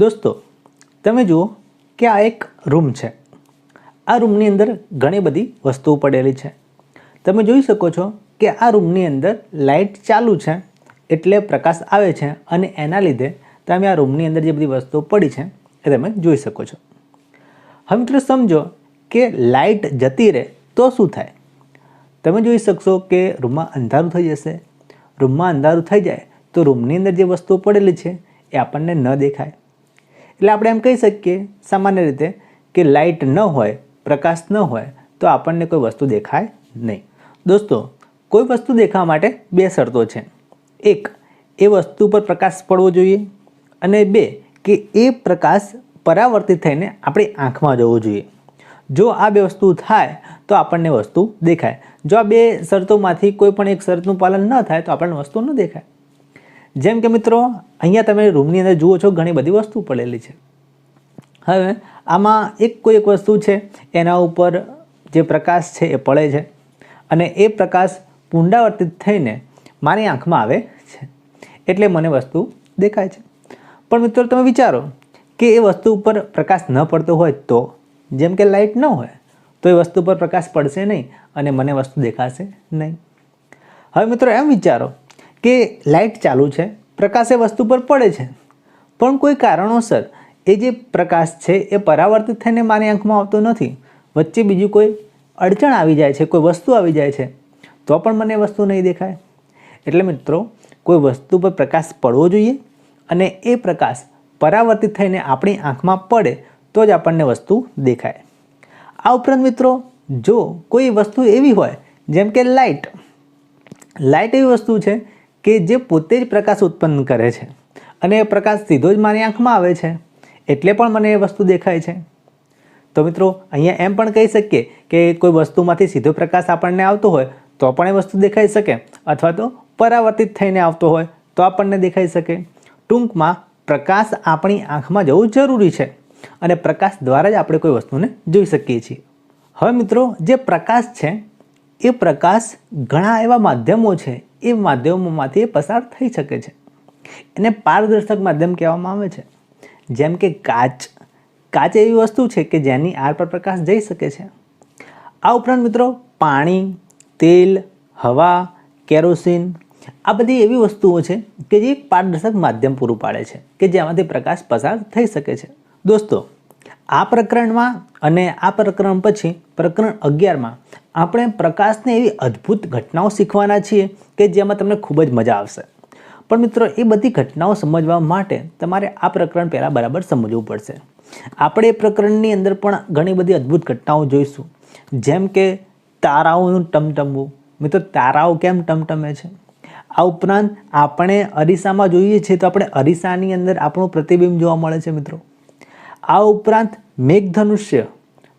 દોસ્તો, તમે જુઓ કે આ એક રૂમ છે. આ રૂમની અંદર ઘણી બધી વસ્તુઓ પડેલી છે. તમે જોઈ શકો છો કે આ રૂમની અંદર લાઇટ ચાલુ છે, એટલે પ્રકાશ આવે છે અને એના લીધે તમે આ રૂમની અંદર જે બધી વસ્તુઓ પડી છે એ તમે જોઈ શકો છો. હવે મિત્રો સમજો કે લાઇટ જતી રહે તો શું થાય? તમે જોઈ શકશો કે રૂમમાં અંધારું થઈ જશે. રૂમમાં અંધારું થઈ જાય તો રૂમની અંદર જે વસ્તુઓ પડેલી છે એ આપણને ન દેખાય. એટલે આપણે એમ કહી શકીએ, સામાન્ય રીતે, કે લાઇટ ન હોય, પ્રકાશ ન હોય, તો આપણને કોઈ વસ્તુ દેખાય નહીં. દોસ્તો, કોઈ વસ્તુ દેખાવા માટે બે શરતો છે. એક, એ વસ્તુ પર પ્રકાશ પડવો જોઈએ અને બે, કે એ પ્રકાશ પરાવર્તિત થઈને આપણી આંખમાં જવો જોઈએ. જો આ બે વસ્તુ થાય, તો આપણને વસ્તુ દેખાય. જો આ બે શરતોમાંથી કોઈ પણ એક શરતનું પાલન ન થાય, તો આપણને વસ્તુ ન દેખાય. જેમ કે મિત્રો, અહીંયા તમે રૂમની અંદર જુઓ છો, ઘણી બધી વસ્તુ પડેલી છે. હવે, આમાં એક કોઈ એક વસ્તુ છે, એના ઉપર જે પ્રકાશ છે એ પડે છે અને એ પ્રકાશ પુનરાવર્તિત થઈને મારી આંખમાં આવે છે. એટલે મને વસ્તુ દેખાય છે. પણ મિત્રો, તમે વિચારો કે એ વસ્તુ ઉપર પ્રકાશ ન પડતો હોય તો? જેમ કે લાઇટ ન હોય, તો એ વસ્તુ પર પ્રકાશ પડશે નહીં અને મને વસ્તુ દેખાશે નહીં. હવે મિત્રો, એમ વિચારો કે લાઇટ ચાલુ છે, પ્રકાશ એ વસ્તુ પર પડે છે. પણ કોઈ કારણોસર એ જે પ્રકાશ છે એ પરાવર્તિત થઈને મારી આંખમાં આવતો નથી. વચ્ચે બીજું કોઈ અડચણ આવી જાય છે, કોઈ વસ્તુ આવી જાય છે, તો પણ મને વસ્તુ નહીં દેખાય. એટલે મિત્રો, કોઈ વસ્તુ પર પ્રકાશ પડવો જોઈએ અને એ પ્રકાશ પરાવર્તિત થઈને આપણી આંખમાં પડે તો જ આપણને વસ્તુ દેખાય. આ ઉપરાંત મિત્રો, જો કોઈ વસ્તુ એવી હોય, જેમ કે લાઇટ લાઇટ એવી વસ્તુ છે કે જે પોતે જ પ્રકાશ ઉત્પન્ન કરે છે અને એ પ્રકાશ સીધો જ મારી આંખમાં આવે છે એટલે પણ મને એ વસ્તુ દેખાય છે. તો મિત્રો, અહીંયા એમ પણ કહી શકીએ કે કોઈ વસ્તુમાંથી સીધો પ્રકાશ આપણને આવતો હોય તો પણ એ વસ્તુ દેખાઈ શકે અથવા તો પરાવર્તિત થઈને આવતો હોય તો આપણને દેખાઈ શકે. ટૂંકમાં, પ્રકાશ આપણી આંખમાં જવું જરૂરી છે અને પ્રકાશ દ્વારા જ આપણે કોઈ વસ્તુને જોઈ શકીએ છીએ. હવે મિત્રો, જે પ્રકાશ છે એ પ્રકાશ ઘણા એવા માધ્યમો છે, એ માધ્યમોમાંથી એ પસાર થઈ શકે છે. એને પારદર્શક માધ્યમ કહેવામાં આવે છે. જેમ કે કાચ. કાચ એવી વસ્તુ છે કે જેની આર પર પ્રકાશ જઈ શકે છે. આ ઉપરાંત મિત્રો, પાણી, તેલ, હવા, કેરોસીન, આ બધી એવી વસ્તુઓ છે કે જે પારદર્શક માધ્યમ પૂરું પાડે છે, કે જેમાંથી પ્રકાશ પસાર થઈ શકે છે. દોસ્તો, આ પ્રકરણમાં અને આ પ્રકરણ પછી, પ્રકરણ અગિયારમાં આપણે પ્રકાશને એવી અદ્ભુત ઘટનાઓ શીખવાના છીએ કે જેમાં તમને ખૂબ જ મજા આવશે. પણ મિત્રો, એ બધી ઘટનાઓ સમજવા માટે તમારે આ પ્રકરણ પહેલાં બરાબર સમજવું પડશે. આપણે એ પ્રકરણની અંદર પણ ઘણી બધી અદ્ભુત ઘટનાઓ જોઈશું. જેમ કે તારાઓનું ટમટમવું. મિત્રો, તારાઓ કેમ ટમટમે છે? આ ઉપરાંત આપણે અરીસામાં જોઈએ છીએ તો આપણે અરીસાની અંદર આપણું પ્રતિબિંબ જોવા મળે છે, મિત્રો. આ ઉપરાંત મેઘધનુષ્ય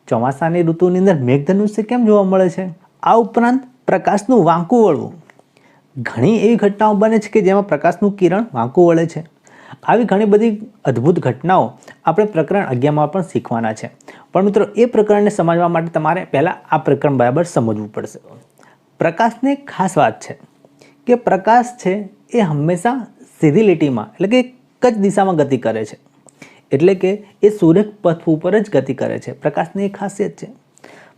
ચોમાસાની ઋતુની અંદર મેઘધનુષ્ય કેમ જોવા મળે છે? આ ઉપરાંત પ્રકાશનું વાંકું વળવું ઘણી એવી ઘટનાઓ બને છે કે જેમાં પ્રકાશનું કિરણ વાંકું વળે છે. આવી ઘણી બધી અદ્ભુત ઘટનાઓ આપણે પ્રકરણ અગિયારમાં પણ શીખવાના છે. પણ મિત્રો, એ પ્રકરણને સમજવા માટે તમારે પહેલાં આ પ્રકરણ બરાબર સમજવું પડશે. પ્રકાશની ખાસ વાત છે કે પ્રકાશ છે એ હંમેશા સીધી લીટીમાં એટલે કે એક જ દિશામાં ગતિ કરે છે. એટલે કે એ સૂર્ય પથ ઉપર જ ગતિ કરે છે. પ્રકાશની એ ખાસિયત છે.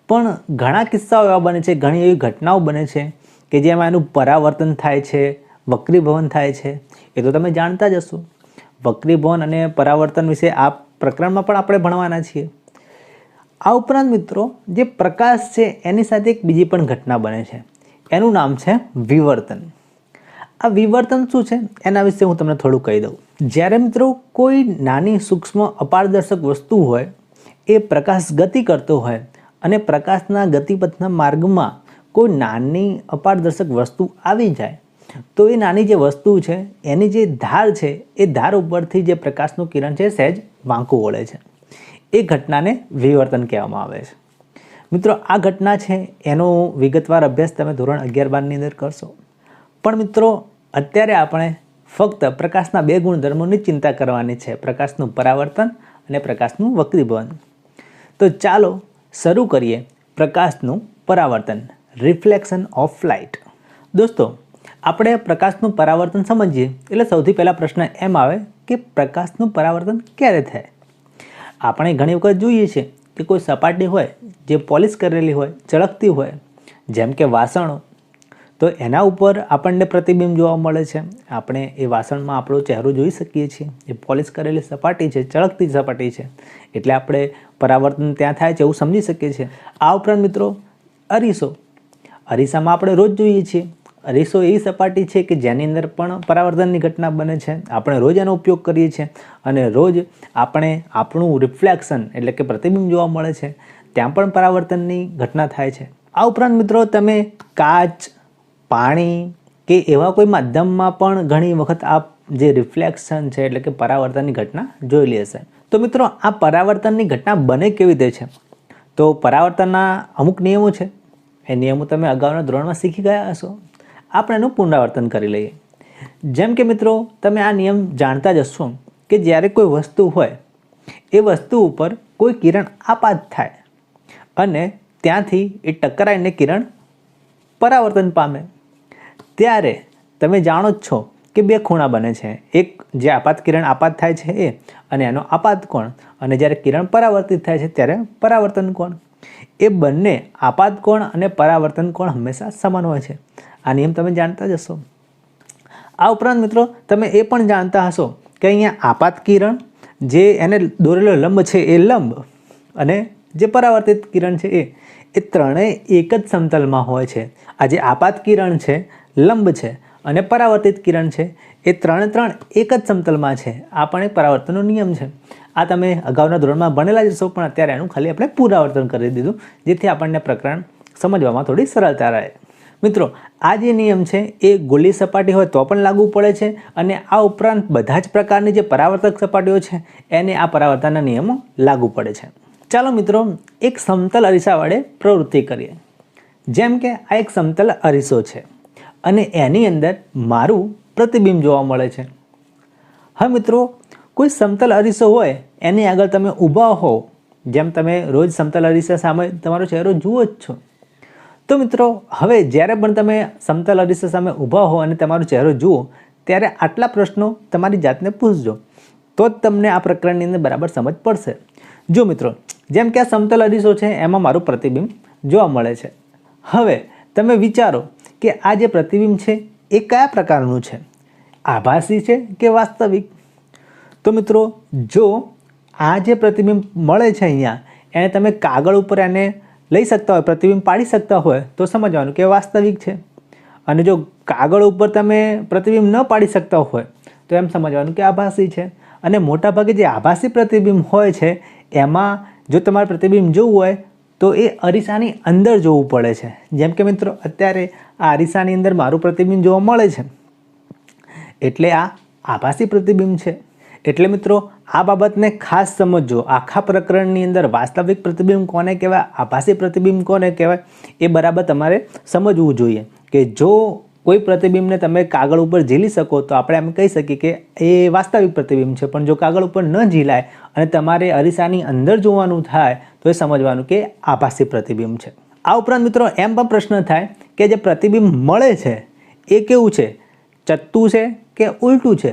પણ ઘણા કિસ્સાઓ એવા બને છે, ઘણી એવી ઘટનાઓ બને છે કે જેમાં એનું પરાવર્તન થાય છે, વક્રીભવન થાય છે. એ તો તમે જાણતા જ હશો. વક્રીભવન અને પરાવર્તન વિશે આ પ્રકરણમાં પણ આપણે ભણવાના છીએ. આ ઉપરાંત મિત્રો, જે પ્રકાશ છે, એની સાથે એક બીજી પણ ઘટના બને છે. એનું નામ છે વિવર્તન. આ વિવર્તન શું છે? એના વિશે હું તમને થોડું કહી દઉં. જ્યારે મિત્રો કોઈ નાની સૂક્ષ્મ અપારદર્શક વસ્તુ હોય, એ પ્રકાશ ગતિ કરતો હોય અને પ્રકાશના ગતિપથના માર્ગમાં કોઈ નાની અપારદર્શક વસ્તુ આવી જાય, તો એ નાની જે વસ્તુ છે, એની જે ધાર છે, એ ધાર ઉપરથી જે પ્રકાશનું કિરણ છે, સહેજ વાંકું વળે છે. એ ઘટનાને વિવર્તન કહેવામાં આવે છે. મિત્રો, આ ઘટના છે, એનો વિગતવાર અભ્યાસ તમે ધોરણ અગિયાર બારની અંદર કરશો. પણ મિત્રો અત્યારે આપણે ફક્ત પ્રકાશના બે ગુણધર્મોની ચિંતા કરવાની છે. પ્રકાશનું પરાવર્તન અને પ્રકાશનું વક્રીભવન. તો ચાલો શરૂ કરીએ પ્રકાશનું પરાવર્તન રિફ્લેક્શન ઓફ લાઇટ દોસ્તો, આપણે પ્રકાશનું પરાવર્તન સમજીએ. એટલે સૌથી પહેલાં પ્રશ્ન એમ આવે કે પ્રકાશનું પરાવર્તન ક્યારે થાય? આપણે ઘણી વખત જોઈએ છીએ કે કોઈ સપાટી હોય જે પોલિશ કરેલી હોય, ચળકતી હોય, જેમ કે વાસણો તો એના ઉપર આપણને પ્રતિબિંબ જોવા મળે છે. આપણે એ વાસણમાં આપણો ચહેરો જોઈ શકીએ છીએ. એ પોલિશ કરેલી સપાટી છે, ચળકતી સપાટી છે. એટલે આપણે પરાવર્તન ત્યાં થાય છે એવું સમજી શકીએ છીએ. આ ઉપરાંત મિત્રો, અરીસો. અરીસામાં આપણે રોજ જોઈએ છીએ. અરીસો એવી સપાટી છે કે જેની અંદર પણ પરાવર્તનની ઘટના બને છે. આપણે રોજ એનો ઉપયોગ કરીએ છીએ. અને રોજ આપણે આપણું રિફ્લેક્શન એટલે કે પ્રતિબિંબ જોવા મળે છે. ત્યાં પણ પરાવર્તનની ઘટના થાય છે. આ ઉપરાંત મિત્રો, તમે કાચ પાણી કે એવા કોઈ માધ્યમમાં પણ ઘણી વખત આ જે રિફ્લેક્શન છે એટલે કે પરાવર્તનની ઘટના જોયેલી હશે તો મિત્રો, આ પરાવર્તનની ઘટના બને કેવી રીતે છે? તો પરાવર્તનના અમુક નિયમો છે. એ નિયમો તમે અગાઉના ધોરણમાં શીખી ગયા હશો. આપણે એનું પુનરાવર્તન કરી લઈએ. જેમ કે મિત્રો, તમે આ નિયમ જાણતા જ હશો કે જ્યારે કોઈ વસ્તુ હોય, એ વસ્તુ ઉપર કોઈ કિરણ આપાત થાય અને ત્યાંથી એ ટકરાઈને કિરણ પરાવર્તન પામે. ત્યારે તમે જાણો જ છો કે બે ખૂણા બને છે. એક જે આપાત કિરણ આપાત થાય છે એ અને એનો આપાત કોણ? અને જ્યારે કિરણ પરાવર્તિત થાય છે ત્યારે પરાવર્તન કોણ? એ બંને આપાત કોણ અને પરાવર્તન કોણ હંમેશા સમાન હોય છે. આ નિયમ તમે જાણતા જ હશો. આ ઉપરાંત મિત્રો, તમે એ પણ જાણતા હશો કે અહીંયા આપાત કિરણ જે એને દોરેલો લંબ છે એ લંબ અને જે પરાવર્તિત કિરણ છે એ એ ત્રણેય એક જ સમતલમાં હોય છે. આ જે આપાત કિરણ છે લંબ છે અને પરાવર્તિત કિરણ છે. એ ત્રણે ત્રણ એક જ સમતલમાં છે. આ પણ એક પરાવર્તનનો નિયમ છે. આ તમે અગાઉના ધોરણમાં ભણેલા જ હશો, પણ અત્યારે એનું ખાલી આપણે પુરાવર્તન કરી દીધું, જેથી આપણને પ્રકરણ સમજવામાં થોડી સરળતા રહે. મિત્રો, આ જે નિયમ છે, એ ગોલી સપાટી હોય તો પણ લાગુ પડે છે અને આ ઉપરાંત બધા જ પ્રકારની જે પરાવર્તક સપાટીઓ છે, એને આ પરાવર્તનના નિયમો લાગુ પડે છે. ચાલો મિત્રો, એક સમતલ અરીસા વડે પ્રવૃત્તિ કરીએ. જેમ કે આ એક સમતલ અરીસો છે. અને એની અંદર મારું પ્રતિબિંબ જોવા મળે છે. હવે મિત્રો, કોઈ સમતલ અરીસો હોય, એની આગળ તમે ઊભા હો, જેમ તમે રોજ સમતલ અરીસા સામે તમારો ચહેરો જુઓ જ છો. તો મિત્રો, હવે જ્યારે પણ તમે સમતલ અરીસા સામે ઊભા હો અને તમારો ચહેરો જુઓ, ત્યારે આટલા પ્રશ્નો તમારી જાતને પૂછજો. તો જ તમને આ પ્રકરણની અંદર બરાબર સમજ પડશે. જો મિત્રો, જેમ કે આ સમતલ અરીસો છે, એમાં મારું પ્રતિબિંબ જોવા મળે છે. હવે તમે વિચારો કે આ જે પ્રતિબિંબ છે, એ કયા પ્રકારનું છે? આભાસી છે કે વાસ્તવિક? તો મિત્રો, જો આ જે પ્રતિબિંબ મળે છે અહીંયા, એને તમે કાગળ ઉપર એને લઈ શકતા હોય, પ્રતિબિંબ પાડી શકતા હોય, તો સમજવાનું કે વાસ્તવિક છે. અને જો કાગળ ઉપર તમે પ્રતિબિંબ ન પાડી શકતા હોય, તો એમ સમજવાનું કે આભાસી છે. અને મોટાભાગે જે આભાસી પ્રતિબિંબ હોય છે, એમાં જો તમારે પ્રતિબિંબ જોવું હોય તો એ અરીસાની અંદર જોવું પડે છે. જેમ કે મિત્રો, અત્યારે આ અરીસાની અંદર મારું પ્રતિબિંબ જોવા મળે છે. એટલે આ આભાસી પ્રતિબિંબ છે. એટલે મિત્રો, આ બાબતને ખાસ સમજજો. આખા પ્રકરણની અંદર વાસ્તવિક પ્રતિબિંબ કોને કહેવાય, આભાસી પ્રતિબિંબ કોને કહેવાય, એ બરાબર તમારે સમજવું જોઈએ કે જો કોઈ પ્રતિબિંબને તમે કાગળ ઉપર ઝીલી શકો, તો આપણે એમ કહી શકીએ કે એ વાસ્તવિક પ્રતિબિંબ છે. પણ જો કાગળ ઉપર ન ઝીલાય અને તમારે અરીસાની અંદર જોવાનું થાય તો એ સમજવાનું કે આભાસી પ્રતિબિંબ છે. આ ઉપરાંત મિત્રો, એમ પણ પ્રશ્ન થાય કે જે પ્રતિબિંબ મળે છે, એ કેવું છે? ચત્તું છે કે ઉલટું છે?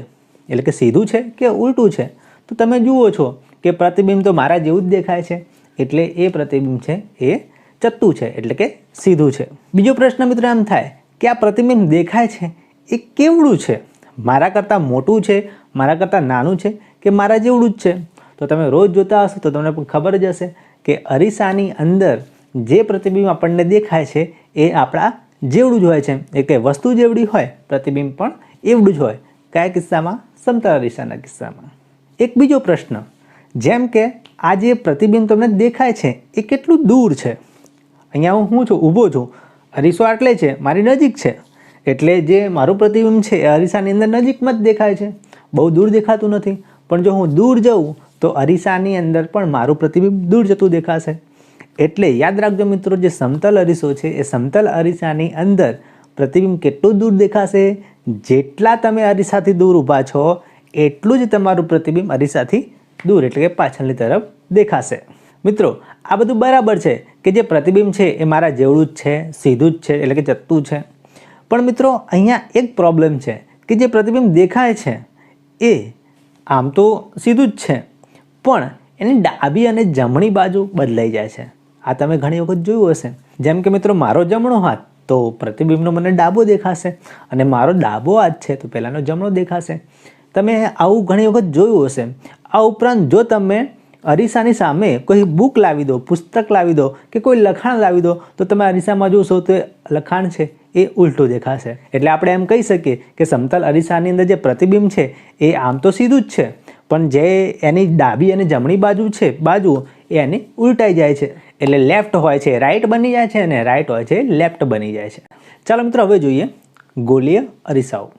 એટલે કે સીધું છે કે ઉલટું છે? તો તમે જુઓ છો કે પ્રતિબિંબ તો મારા જેવું જ દેખાય છે, એટલે એ પ્રતિબિંબ છે એ ચત્તું છે, એટલે કે સીધું છે. બીજો પ્રશ્ન મિત્રો એમ થાય કે આ પ્રતિબિંબ દેખાય છે, એ કેવડું છે? મારા કરતાં મોટું છે, મારા કરતાં નાનું છે કે મારા જેવડું જ છે? તો તમે રોજ જોતા હશો તો તમને ખબર જ હશે કે અરીસાની અંદર જે પ્રતિબિંબ આપણને દેખાય છે, એ આપણા જેવડું જ હોય છે. એ કે વસ્તુ જેવડી હોય, પ્રતિબિંબ પણ એવડું જ હોય. કયા કિસ્સામાં? સમતલ અરીસાના કિસ્સામાં. એક બીજો પ્રશ્ન. જેમ કે આ જે પ્રતિબિંબ તમને દેખાય છે, એ કેટલું દૂર છે? અહીંયા હું હું છું? ઊભો છું. અરીસો આટલે છે, મારી નજીક છે. એટલે જે મારું પ્રતિબિંબ છે, એ અરીસાની અંદર નજીકમાં જ દેખાય છે. બહુ દૂર દેખાતું નથી. પણ જો હું દૂર જઉં તો અરીસાની અંદર પણ મારું પ્રતિબિંબ દૂર જતું દેખાશે. એટલે યાદ રાખજો મિત્રો, જે સમતલ અરીસો છે, એ સમતલ અરીસાની અંદર પ્રતિબિંબ કેટલું દૂર દેખાશે? જેટલા તમે અરીસાથી દૂર ઊભા છો, એટલું જ તમારું પ્રતિબિંબ અરીસાથી દૂર, એટલે કે પાછળની તરફ દેખાશે. મિત્રો, આ બધું બરાબર છે કે જે પ્રતિબિંબ છે, એ મારા જેવડું જ છે, સીધું જ છે, એટલે કે જતું છે. પણ મિત્રો, અહીંયા એક પ્રોબ્લેમ છે કે જે પ્રતિબિંબ દેખાય છે, એ આમ તો સીધું જ છે. પણ એની ડાબી અને જમણી બાજુ બદલાઈ જાય છે. આ તમે ઘણી વખત જોયું હશે. જેમ કે મિત્રો, મારો જમણો હાથ તો પ્રતિબિંબનો મને ડાબો દેખાશે અને મારો ડાબો હાથ છે તો પહેલાંનો જમણો દેખાશે. તમે આવું ઘણી વખત જોયું હશે. આ ઉપરાંત જો તમે અરીસાની સામે કોઈ બુક લાવી દો, પુસ્તક લાવી દો કે કોઈ લખાણ લાવી દો, તો તમે અરીસામાં જોશો તો લખાણ છે એ ઉલટું દેખાશે. એટલે આપણે એમ કહી શકીએ કે સમતલ અરીસાની અંદર જે પ્રતિબિંબ છે એ આમ તો સીધું જ છે. પણ જે એની ડાબી અને જમણી બાજુ છે, બાજુ એની ઉલટાઈ જાય છે. એટલે લેફ્ટ હોય છે રાઈટ બની જાય છે અને રાઈટ હોય છે લેફ્ટ બની જાય છે. ચાલો મિત્રો, હવે જોઈએ ગોલીય અરીસાઓ.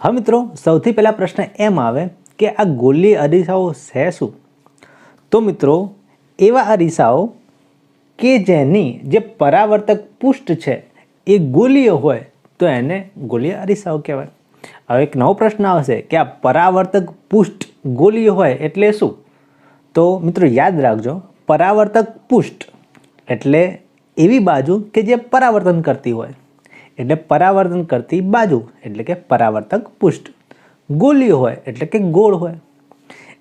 હવે મિત્રો, સૌથી પહેલાં પ્રશ્ન એમ આવે કે આ ગોલીય અરીસાઓ છે શું? તો મિત્રો, એવા અરીસાઓ કે જેની જે પરાવર્તક પુષ્ટ છે એ ગોલીય હોય તો એને ગોલીય અરીસાઓ કહેવાય. હવે એક નવો પ્રશ્ન આવશે કે આ પરાવર્તક પૃષ્ઠ ગોલીય હોય એટલે શું? તો મિત્રો યાદ રાખજો, પરાવર્તક પુષ્ટ એટલે એવી બાજુ કે જે પરાવર્તન કરતી હોય. એટલે પરાવર્તન કરતી બાજુ, એટલે કે પરાવર્તક પુષ્ટ. ગોલીય હોય એટલે કે ગોળ હોય.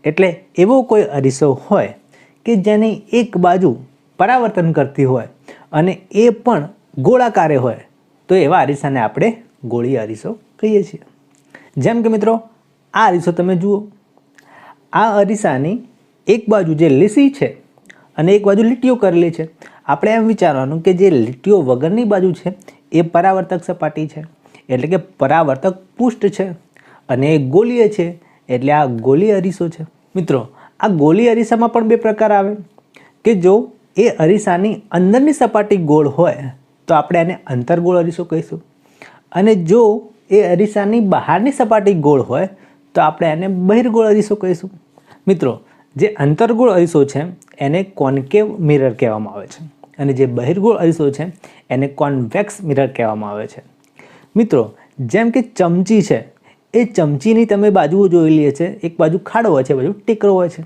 એટલે એવો કોઈ અરીસો હોય કે જેની એક બાજુ પરાવર્તન કરતી હોય અને એ પણ ગોળાકારે હોય, તો એવા અરીસાને આપણે ગોળી અરીસો કહીએ છીએ. જેમ કે મિત્રો, આ અરીસો તમે જુઓ. આ અરીસાની એક બાજુ જે લીસી છે અને એક બાજુ લીટીઓ કરેલી છે. આપણે એમ વિચારવાનું કે જે લીટીઓ વગરની બાજુ છે, એ પરાવર્તક સપાટી છે. એટલે કે પરાવર્તક પૃષ્ઠ છે અને એ ગોલીય છે, એટલે આ ગોલી અરીસો છે. મિત્રો, આ ગોલી અરીસામાં પણ બે પ્રકાર આવે. કે જો એ અરીસાની અંદરની સપાટી ગોળ હોય, તો આપણે એને અંતરગોળ અરીસો કહીશું. અને જો એ અરીસાની બહારની સપાટી ગોળ હોય તો આપણે એને બહિર્ગોળ અરીસો કહીશું. મિત્રો, જે અંતર્ગોળ અરીસો છે, એને કોન્કેવ મિરર કહેવામાં આવે છે. અને જે બહિર્ગોળ અરીસો છે, એને કોન્વેક્સ મિરર કહેવામાં આવે છે. મિત્રો, જેમ કે ચમચી છે, એ ચમચીની તમે બાજુઓ જોયેલી છે એક બાજુ ખાડો હોય છે બાજુ ટેકરો હોય છે.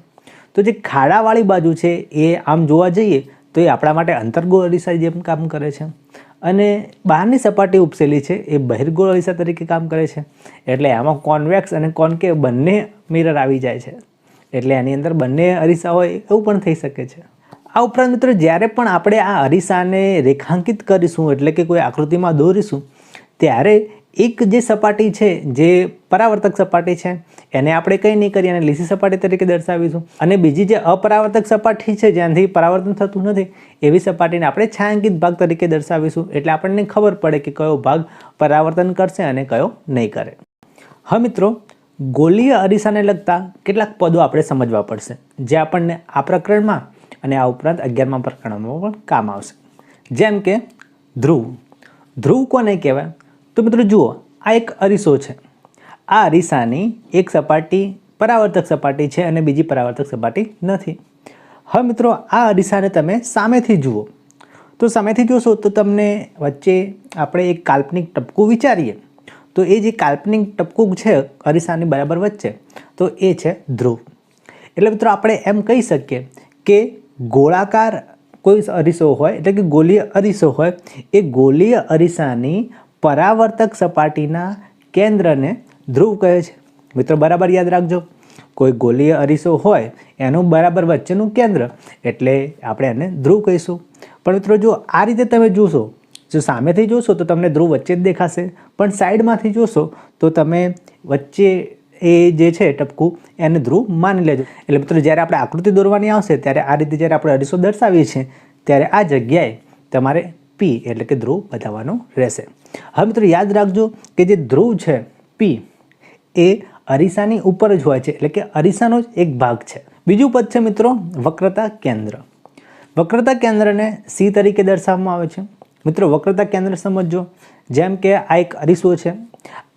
તો જે ખાડાવાળી બાજુ છે, એ આમ જોવા જઈએ, તો એ આપણા માટે અંતર્ગોળ અરીસા જેમ કામ કરે છે. અને બહારની સપાટી ઉપસેલી છે, એ બહિર્ગોળ અરીસા તરીકે કામ કરે છે. એટલે આમાં કોન્વેક્સ અને કોન્કેવ બંને મિરર આવી જાય છે. એટલે એની અંદર બંને અરીસા હોય એવું પણ થઈ શકે છે. આ ઉપરાંત મિત્રો, જ્યારે પણ આપણે આ અરીસાને રેખાંકિત કરીશું, એટલે કે કોઈ આકૃતિમાં દોરીશું, ત્યારે એક જે સપાટી છે, જે પરાવર્તક સપાટી છે, એને આપણે કંઈ નહીં કરીએ અને લીસી સપાટી તરીકે દર્શાવીશું. અને બીજી જે અપરાવર્તક સપાટી છે, જ્યાંથી પરાવર્તન થતું નથી, એવી સપાટીને આપણે છાંયાંકિત ભાગ તરીકે દર્શાવીશું. એટલે આપણને ખબર પડે કે કયો ભાગ પરાવર્તન કરશે અને કયો નહીં કરે. હા મિત્રો, ગોલીય અરીસાને લગતા કેટલાક પદો આપણે સમજવા પડશે, જે આપણને આ પ્રકરણમાં અને આ ઉપરાંત અગિયારમાં પ્રકરણમાં પણ કામ આવશે. જેમ કે ધ્રુવ. ધ્રુવ કોને કહેવાય? તો મિત્રો જુઓ, આ એક અરીસો છે. આ અરીસાની એક સપાટી પરાવર્તક સપાટી છે અને બીજી પરાવર્તક સપાટી નથી. હવે મિત્રો, આ અરીસાને તમે સામેથી જુઓ. તો સામેથી જોશો તો તમને વચ્ચે આપણે એક કાલ્પનિક ટપકું વિચારીએ. તો એ જે કાલ્પનિક ટપકું છે, અરીસાની બરાબર વચ્ચે, તો એ છે ધ્રુવ. એટલે મિત્રો, આપણે એમ કહી શકીએ કે ગોળાકાર કોઈ અરીસો હોય, એટલે કે ગોલીય અરીસો હોય, એ ગોલીય અરીસાની પરાવર્તક સપાટીના કેન્દ્રને ધ્રુવ કહે છે. મિત્રો, બરાબર યાદ રાખજો. કોઈ ગોલીય અરીસો હોય, એનું બરાબર વચ્ચેનું કેન્દ્ર, એટલે આપણે એને ધ્રુવ કહીશું. પણ મિત્રો, જો આ રીતે તમે જોશો, જો સામેથી જોશો, તો તમને ધ્રુવ વચ્ચે જ દેખાશે. પણ સાઈડમાંથી જોશો, તો તમે વચ્ચે એ જે છે, ટપકું, એને ધ્રુવ માની લેજો. એટલે મિત્રો, જ્યારે આપણે આકૃતિ દોરવાની આવશે, ત્યારે આ રીતે જ્યારે આપણે અરીસો દર્શાવીએ છીએ, ત્યારે આ જગ્યાએ તમારે પી એટલે કે ધ્રુવ બતાવવાનો રહેશે. હવે મિત્રો યાદ રાખજો કે જે ધ્રુવ છે પી એ અરીસાની ઉપર જ હોય છે, એટલે કે અરીસાનો જ એક ભાગ છે. બીજું પદ છે મિત્રો વક્રતા કેન્દ્ર. વક્રતા કેન્દ્રને સી તરીકે દર્શાવવામાં આવે છે. મિત્રો વક્રતા કેન્દ્ર સમજો જેમ કે આ એક અરીસો છે.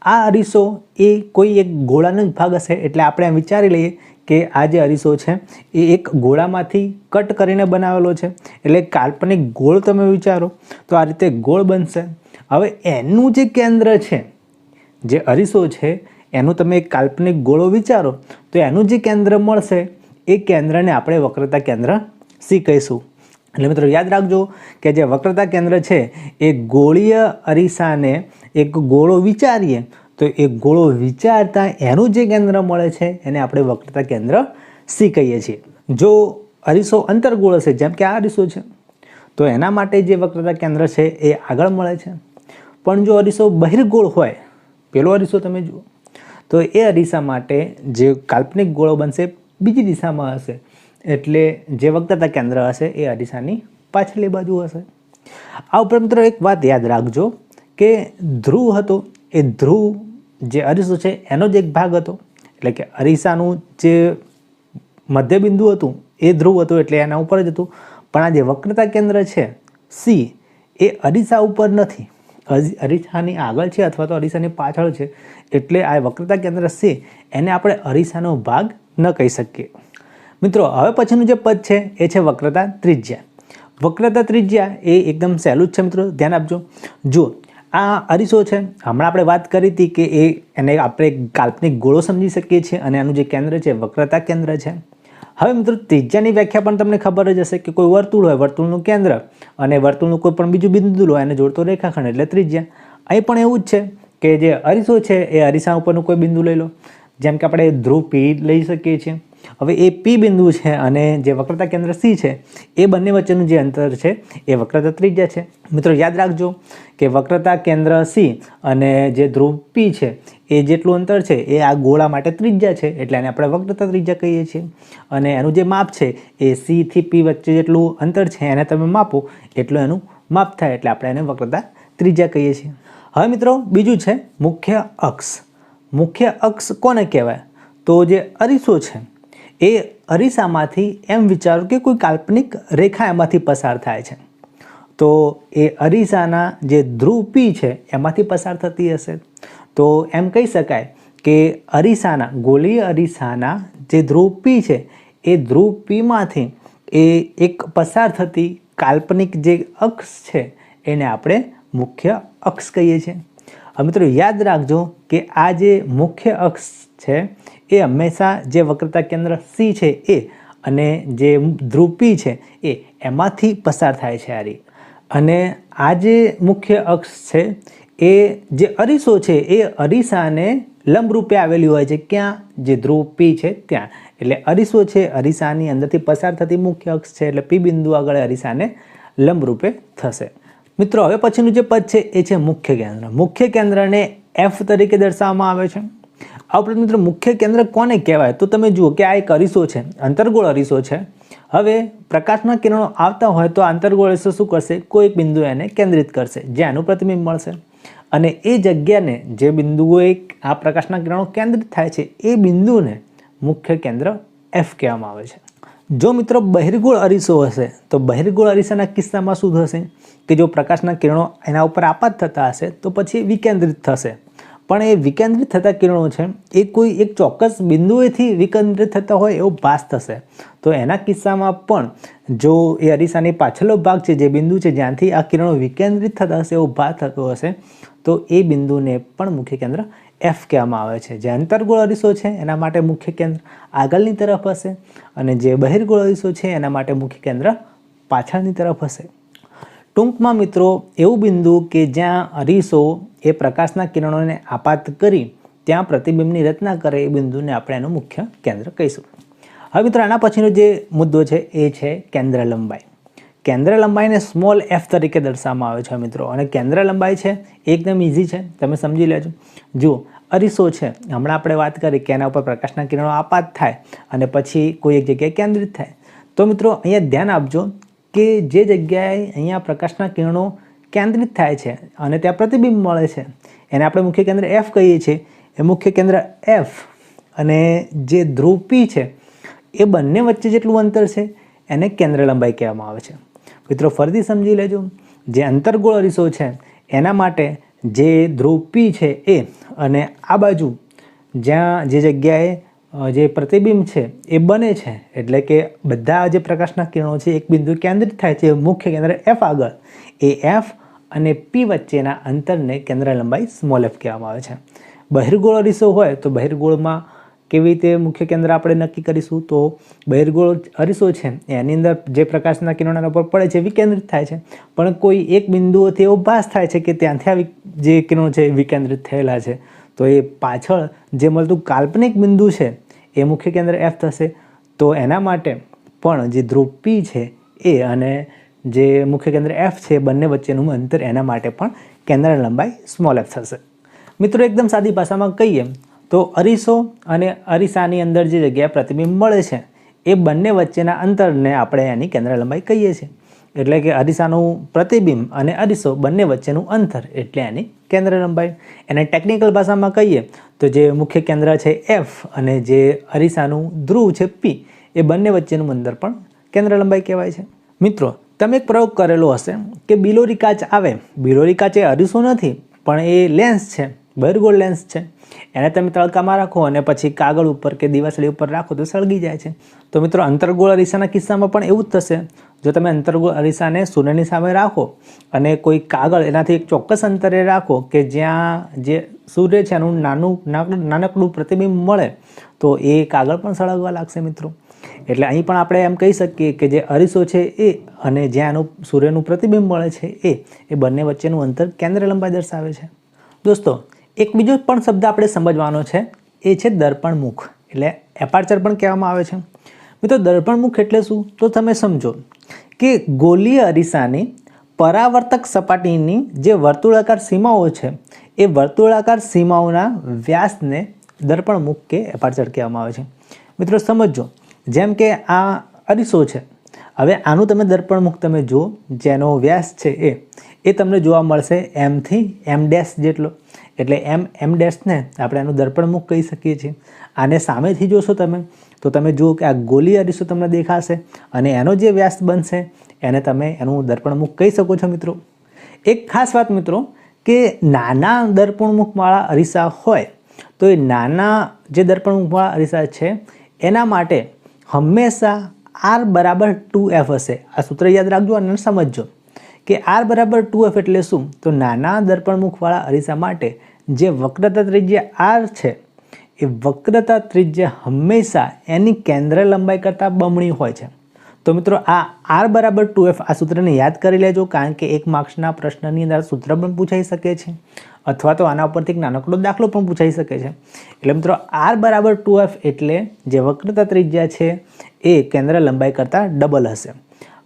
આ અરીસો એ કોઈ એક ગોળાનો જ ભાગ હશે, એટલે આપણે વિચારી લઈએ કે આ જે અરીસો છે, એ એક ગોળામાંથી કટ કરીને બનાવેલો છે. એટલે કાલ્પનિક ગોળ તમે વિચારો, તો આ રીતે ગોળ બનશે. હવે એનું જે કેન્દ્ર છે, જે અરીસો છે, એનું તમે એક કાલ્પનિક ગોળો વિચારો, તો એનું જે કેન્દ્ર મળશે, એ કેન્દ્રને આપણે વક્રતા કેન્દ્ર સી કહીશું. એટલે મિત્રો યાદ રાખજો કે જે વક્રતા કેન્દ્ર છે, એ ગોળીય અરીસાને એક ગોળો વિચારીએ તો એ ગોળો વિચારતા એનું જે કેન્દ્ર મળે છે, એને આપણે વક્રતા કેન્દ્ર સી કહીએ છીએ. જો અરીસો અંતરગોળ હશે, જેમ કે આ અરીસો છે, તો એના માટે જે વક્રતા કેન્દ્ર છે, એ આગળ મળે છે. પણ જો અરીસો બહિર્ગોળ હોય, પેલો અરીસો તમે જુઓ, તો એ અરીસા માટે જે કાલ્પનિક ગોળો બનશે, બીજી દિશામાં હશે. એટલે જે વક્રતા કેન્દ્ર હશે, એ અરીસાની પાછલી બાજુ હશે. આ ઉપરાંત મિત્રો એક વાત યાદ રાખજો કે ધ્રુવ હતો, એ ધ્રુવ જે અરીસો છે, એનો જ એક ભાગ હતો. એટલે કે અરીસાનું જે મધ્યબિંદુ હતું, એ ધ્રુવ હતું એટલે એના ઉપર જ હતું. પણ આ જે વક્રતા કેન્દ્ર છે સી એ અરીસા ઉપર નથી. અરીસાની આગળ છે અથવા તો અરીસાની પાછળ છે. એટલે આ વક્રતા કેન્દ્ર સી એને આપણે અરીસાનો ભાગ ન કહી શકીએ. મિત્રો, હવે પછીનું જે પદ છે, એ છે વક્રતા ત્રિજ્યા. વક્રતા ત્રિજ્યા એ એકદમ સહેલું જ છે મિત્રો, ધ્યાન આપજો. જુઓ આ અરીસો છે. હમણાં આપણે વાત કરી હતી કે એ એને આપણે કાલ્પનિક ગોળો સમજી શકીએ છીએ અને આનું જે કેન્દ્ર છે, વક્રતા કેન્દ્ર છે. હવે મિત્રો ત્રિજ્યાની વ્યાખ્યા પણ તમને ખબર જ હશે કે કોઈ વર્તુળ હોય, વર્તુળનું કેન્દ્ર અને વર્તુળનું કોઈ પણ બીજું બિંદુ હોય, એને જોડતો રેખાખંડ એટલે ત્રિજ્યા. અહીં પણ એવું જ છે કે જે અરીસો છે, એ અરીસા ઉપરનું કોઈ બિંદુ લઈ લો. જેમ કે આપણે ધ્રુવ પી લઈ શકીએ છીએ. હવે એ પી બિંદુ છે અને જે વક્રતા કેન્દ્ર સી છે, એ બંને વચ્ચેનું જે અંતર છે, એ વક્રતા ત્રિજ્યા છે. મિત્રો, યાદ રાખજો કે વક્રતા કેન્દ્ર સી અને જે ધ્રુવ પી છે, એ જેટલું અંતર છે, એ આ ગોળા માટે ત્રિજ્યા છે, એટલે એને આપણે વક્રતા ત્રિજ્યા કહીએ છીએ. અને એનું જે માપ છે, એ સી થી પી વચ્ચે જેટલું અંતર છે, એને તમે માપો, એટલું એનું માપ થાય, એટલે આપણે એને વક્રતા ત્રિજ્યા કહીએ છીએ. હવે મિત્રો, બીજું છે મુખ્ય અક્ષ. મુખ્ય અક્ષ કોને કહેવાય? તો જે અરીસો છે એ અરીસામાંથી એમ વિચારો કે કોઈ કાલ્પનિક રેખા એમાંથી પસાર થાય છે. તો એ અરીસાના જે ધ્રુવ પી છે, એમાંથી પસાર થતી હશે. તો એમ કહી શકાય કે અરીસાના ગોલી અરીસાના જે ધ્રુવ પી છે, એ ધ્રુવ પીમાંથી એ એક પસાર થતી કાલ્પનિક જે અક્ષ છે, એને આપણે મુખ્ય અક્ષ કહીએ છીએ. મિત્રો યાદ રાખજો કે આ જે મુખ્ય અક્ષ છે, એ હંમેશા જે વક્રતા કેન્દ્ર સી છે એ અને જે ધ્રુપી છે એ એમાંથી પસાર થાય છે આરી. અને આ જે મુખ્ય અક્ષ છે, એ જે અરીસો છે, એ અરીસાને લંબરૂપે આવેલી હોય છે ક્યાં? જે ધ્રુવ પી છે ત્યાં. એટલે અરીસો છે અરીસાની અંદરથી પસાર થતી મુખ્ય અક્ષ છે, એટલે પી બિંદુ આગળ અરીસાને લંબરૂપે થશે. મિત્રો, હવે પછીનું જે પદ છે, એ છે મુખ્ય કેન્દ્ર. મુખ્ય કેન્દ્રને એફ તરીકે દર્શાવવામાં આવે છે. આ ઉપરાંત મિત્રો, મુખ્ય કેન્દ્ર કોને કહેવાય? તો તમે જુઓ કે આ એક અરીસો છે, અંતર્ગોળ અરીસો છે. હવે પ્રકાશના કિરણો આવતા હોય તો આંતરગોળ અરીસો શું કરશે? કોઈ એક બિંદુ એને કેન્દ્રિત કરશે જ્યાંનું પ્રતિબિંબ મળશે. અને એ જગ્યાને જે બિંદુઓએ આ પ્રકાશના કિરણો કેન્દ્રિત થાય છે, એ બિંદુને મુખ્ય કેન્દ્ર એફ કહેવામાં આવે છે. જો મિત્રો બહિર્ગોળ અરીસો હશે, તો બહિર્ગોળ અરીસાના કિસ્સામાં શું થશે? કે જો પ્રકાશના કિરણો એના ઉપર આપાત થતા હશે, તો પછી વિકેન્દ્રિત થશે. પણ એ વિકેન્દ્રિત થતા કિરણો છે, એ કોઈ એક ચોક્કસ બિંદુએથી વિકેન્દ્રિત થતા હોય એવો ભાસ થશે. તો એના કિસ્સામાં પણ જો એ અરીસાની પાછળનો ભાગ છે, જે બિંદુ છે, જ્યાંથી આ કિરણો વિકેન્દ્રિત થતા હશે એવો ભાસ થતો હશે, તો એ બિંદુને પણ મુખ્ય કેન્દ્ર એફ કહેવામાં આવે છે, જે અંતર્ગોળ અરીસો છે, એના માટે મુખ્ય કેન્દ્ર આગળની તરફ હશે અને જે બહિર્ગોળ અરીસો છે, એના માટે મુખ્ય કેન્દ્ર પાછળની તરફ હશે. ટૂંકમાં મિત્રો, એવું બિંદુ કે જ્યાં અરીસો એ પ્રકાશના કિરણોને આપાત કરી ત્યાં પ્રતિબિંબની રચના કરે, એ બિંદુને આપણે એનું મુખ્ય કેન્દ્ર કહીશું. હવે મિત્રો, આના પછીનો જે મુદ્દો છે, એ છે કેન્દ્ર લંબાઈ. કેન્દ્ર લંબાઈને સ્મોલ એફ તરીકે દર્શાવવામાં આવે છે મિત્રો. અને કેન્દ્ર લંબાઈ છે એકદમ ઇઝી છે. તમે સમજી લેજો. જુઓ, અરીસો છે. હમણાં આપણે વાત કરી કે એના ઉપર પ્રકાશના કિરણો આપાત થાય અને પછી કોઈ એક જગ્યાએ કેન્દ્રિત થાય. તો મિત્રો, અહીંયા ધ્યાન આપજો કે જે જગ્યાએ અહીંયા પ્રકાશના કિરણો કેન્દ્રિત થાય છે અને ત્યાં પ્રતિબિંબ મળે છે. એને આપણે મુખ્ય કેન્દ્ર એફ કહીએ છીએ. એ મુખ્ય કેન્દ્ર એફ અને જે ધ્રુવ પી છે, એ બંને વચ્ચે જેટલું અંતર છે, એને કેન્દ્ર લંબાઈ કહેવામાં આવે છે. મિત્રો, ફરીથી સમજી લેજો. જે અંતર્ગોળ અરીસો છે, એના માટે જે ધ્રુવ પી છે એ અને આ બાજુ જ્યાં જે જગ્યાએ જે પ્રતિબિંબ છે એ બને છે. એટલે કે બધા જે પ્રકાશના કિરણો છે, એક બિંદુ કેન્દ્રિત થાય છે, મુખ્ય કેન્દ્ર એફ આગળ. એ એફ અને પી વચ્ચેના અંતરને કેન્દ્ર લંબાઈ સ્મોલ એફ કહેવામાં આવે છે. બહિર્ગોળ અરીસો હોય તો બહિર્ગોળમાં કેવી રીતે મુખ્ય કેન્દ્ર આપણે નક્કી કરીશું, તો બહિર્ગોળ અરીસો છે, એની અંદર જે પ્રકાશના કિરણોના ઉપર પડે છે વિકેન્દ્રિત થાય છે. પણ કોઈ એક બિંદુઓથી એવો ભાસ થાય છે કે ત્યાંથી આ જે કિરણો છે એ વિકેન્દ્રિત થયેલા છે. તો એ પાછળ જે મળતું કાલ્પનિક બિંદુ છે એ મુખ્ય કેન્દ્ર એફ થશે. તો એના માટે પણ જે ધ્રુવ પી છે એ અને જે મુખ્ય કેન્દ્ર એફ છે બંને વચ્ચેનું અંતર એના માટે પણ કેન્દ્ર લંબાઈ સ્મોલ એફ થશે. મિત્રો, એકદમ સાદી ભાષામાં કહીએ તો અરીસો અને અરીસાની અંદર જે જગ્યાએ પ્રતિબિંબ મળે છે, એ બંને વચ્ચેના અંતરને આપણે એની કેન્દ્ર લંબાઈ કહીએ છીએ. એટલે કે અરીસાનું પ્રતિબિંબ અને અરીસો બંને વચ્ચેનું અંતર એટલે એની કેન્દ્ર લંબાઈ. એને ટેકનિકલ ભાષામાં કહીએ તો જે મુખ્ય કેન્દ્ર છે એફ અને જે અરીસાનું ધ્રુવ છે પી એ બંને વચ્ચેનું અંતર પણ કેન્દ્ર લંબાઈ કહેવાય છે. મિત્રો, તમે એક પ્રયોગ કરેલો હશે કે બિલોરી કાચ આવે. બિલોરી કાચ એ અરીસો નથી, પણ એ લેન્સ છે, બહિર્ગોળ લેન્સ છે. એને તમે તડકામાં રાખો અને પછી કાગળ ઉપર કે દિવાસળી ઉપર રાખો તો સળગી જાય છે. તો મિત્રો, અંતર્ગોળ અરીસાના કિસ્સામાં પણ એવું જ થશે. જો તમે અંતર્ગોળ અરીસાને સૂર્યની સામે રાખો અને કોઈ કાગળ એનાથી એક ચોક્કસ અંતરે રાખો કે જ્યાં જે સૂર્ય છે એનું નાનું, નાનકડું પ્રતિબિંબ મળે, તો એ કાગળ પણ સળગવા લાગશે મિત્રો. એટલે અહીં પણ આપણે એમ કહી શકીએ કે જે અરીસો છે એ અને જ્યાં એનું સૂર્યનું પ્રતિબિંબ મળે છે એ એ બંને વચ્ચેનું અંતર કેન્દ્ર લંબાઈ દર્શાવે છે. દોસ્તો એક બીજો પણ શબ્દ આપણે સમજવાનો છે, એ છે દર્પણમુખ એટલે એપાર્ચર પણ કહેવામાં આવે છે. મિત્રો દર્પણમુખ એટલે શું? તો તમે સમજો કે ગોલીય અરીસાની પરાવર્તક સપાટીની જે વર્તુળાકાર સીમાઓ છે, એ વર્તુળાકાર સીમાઓના વ્યાસને દર્પણમુખ કે એપાર્ચર કહેવામાં આવે છે. મિત્રો, સમજો, જેમ કે આ અરીસો છે, હવે આનું તમે દર્પણમુખ તમે જુઓ, જેનો વ્યાસ છે એ એ તમને જોવા મળશે એમથી એમ ડેશ જેટલો. એટલે એમ એમ ડેશને આપણે એનું દર્પણમુખ કહી શકીએ છીએ. આને સામેથી જોશો તમે, તો તમે જુઓ કે આ ગોલી અરીસો તમને દેખાશે અને એનો જે વ્યાસ બનશે, એને તમે એનું દર્પણમુખ કહી શકો છો મિત્રો. એક ખાસ વાત મિત્રો, કે નાના દર્પણમુખવાળા અરીસા હોય, તો એ નાના જે દર્પણમુખવાળા અરીસા છે, એના માટે હંમેશા આર બરાબર ટુ એફ હશે. આ સૂત્ર યાદ રાખજો અને સમજજો. કે આર બરાબર ટુ એફ એટલે શું? તો નાના દર્પણમુખવાળા અરીસા માટે જે વક્રતા ત્રિજ્યા આર છે, એ વક્રતા ત્રિજ્યા હંમેશા એની કેન્દ્ર લંબાઈ કરતાં બમણી હોય છે. તો મિત્રો આ આર બરાબર ટુ એફ આ સૂત્રને યાદ કરી લેજો, કારણ કે એક માર્ક્સના પ્રશ્નની અંદર સૂત્ર પણ પૂછાઈ શકે છે, અથવા તો આના ઉપરથી એક નાનકડો દાખલો પણ પૂછાઈ શકે છે. એટલે મિત્રો આર બરાબર ટુ એફ એટલે જે વક્રતા ત્રિજ્યા છે, એ કેન્દ્ર લંબાઈ કરતાં ડબલ હશે.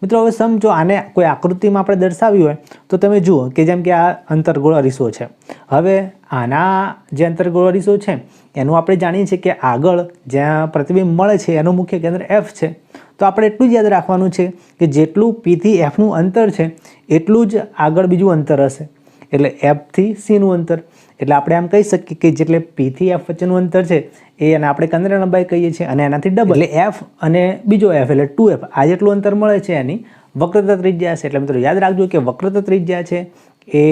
મિત્રો, હવે સમજો આને કોઈ આકૃતિમાં આપણે દર્શાવ્યું હોય, તો તમે જુઓ કે જેમ કે આ અંતર્ગોળ અરીસો છે. હવે આના જે અંતર્ગોળ અરીસો છે, એનું આપણે જાણીએ છીએ કે આગળ જ્યાં પ્રતિબિંબ મળે છે, એનું મુખ્ય કેન્દ્ર એફ છે. તો આપણે એટલું જ યાદ રાખવાનું છે કે જેટલું પીથી એફનું અંતર છે, એટલું જ આગળ બીજું અંતર હશે. એટલે એફથી સીનું અંતર. એટલે આપણે આમ કહી શકીએ કે જેટલે પીથી એફ વચ્ચેનું અંતર છે, એ અને આપણે કેન્દ્ર લંબાઈ કહીએ છીએ અને એનાથી ડબલ એટલે એફ અને બીજો એફ એટલે ટુ એફ આ જેટલું અંતર મળે છે એની વક્રતા ત્રિજ્યા છે. એટલે મિત્રો યાદ રાખજો કે વક્રતા ત્રિજ્યા છે એ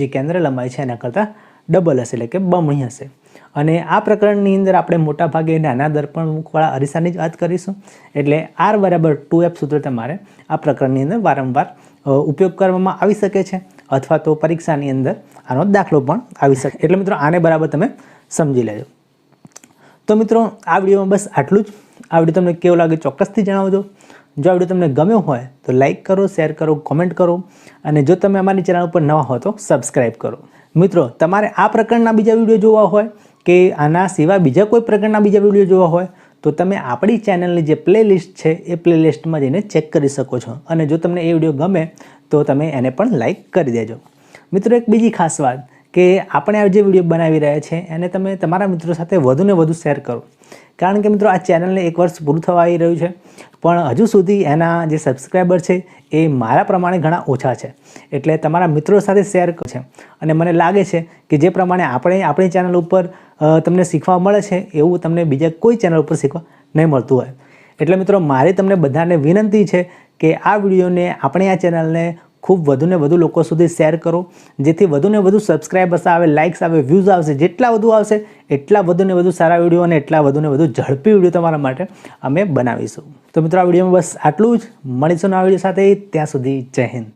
જે કેન્દ્ર લંબાઈ છે એના કરતાં ડબલ હશે, એટલે કે બમણી હશે. અને આ પ્રકરણની અંદર આપણે મોટા ભાગે નાના દર્પણમુખવાળા અરીસાની જ વાત કરીશું. એટલે આર બરાબર ટુ એફ સૂત્ર તમારે આ પ્રકરણની અંદર વારંવાર ઉપયોગ કરવામાં આવી શકે છે. અથવા તો પરીક્ષાની અંદર આનો દાખલો પણ આવી શકે. એટલે મિત્રો, આને બરાબર તમે સમજી લેજો. તો મિત્રો, આ વિડીયોમાં બસ આટલું જ. આ વીડિયો તમને કેવો લાગે ચોક્કસથી જણાવજો. જો આ વીડિયો તમને ગમ્યો હોય, તો લાઈક કરો, શેર કરો, કોમેન્ટ કરો. અને જો તમે અમારી ચેનલ ઉપર નવા હો, તો સબસ્ક્રાઈબ કરો. મિત્રો, તમારે આ પ્રકારના બીજા વીડિયો જોવા હોય કે આના સિવાય બીજા કોઈ પ્રકારના બીજા વીડિયો જોવા હોય તો તમે આપણી ચેનલની જે પ્લેલિસ્ટ છે, એ પ્લેલિસ્ટમાં જઈને ચેક કરી શકો છો. અને જો તમને એ વીડિયો ગમે, તો તમે એને પણ લાઈક કરી દેજો. મિત્રો, એક બીજી ખાસ વાત કે આપણે આ જે વીડિયો બનાવી રહ્યા છે, એને તમે તમારા મિત્રો સાથે વધુને વધુ શેર કરો. કારણ કે મિત્રો, આ ચેનલને એક વર્ષ પૂરું થવા આવી રહ્યું છે, પણ હજુ સુધી એના જે સબસ્ક્રાઈબર છે, એ મારા પ્રમાણે ઘણા ઓછા છે. એટલે તમારા મિત્રો સાથે શેર કરો છે અને મને લાગે છે કે જે પ્રમાણે આપણે આપણી ચેનલ ઉપર તમને શીખવા મળે છે, એવું તમને બીજા કોઈ ચેનલ ઉપર શીખવા નહીં મળતું હોય. એટલે મિત્રો, મારી તમને બધાને વિનંતી છે કે આ વિડીયોને આપણે આ ચેનલને ખૂબ વધુને વધુ લોકો સુધી શેર કરો. જેથી વધુને વધુ સબસ્ક્રાઈબર્સ આવે લાઇક્સ આવે વ્યૂઝ આવશે, જેટલા વધુ આવશે, એટલા વધુને વધુ સારા વીડિયો અને એટલા વધુને વધુ ઝડપી વીડિયો તમારા માટે અમે બનાવીશું. તો મિત્રો, આ વિડીયોમાં બસ આટલું જ. મળીશું આ વીડિયો સાથે. ત્યાં સુધી જય હિન્દ.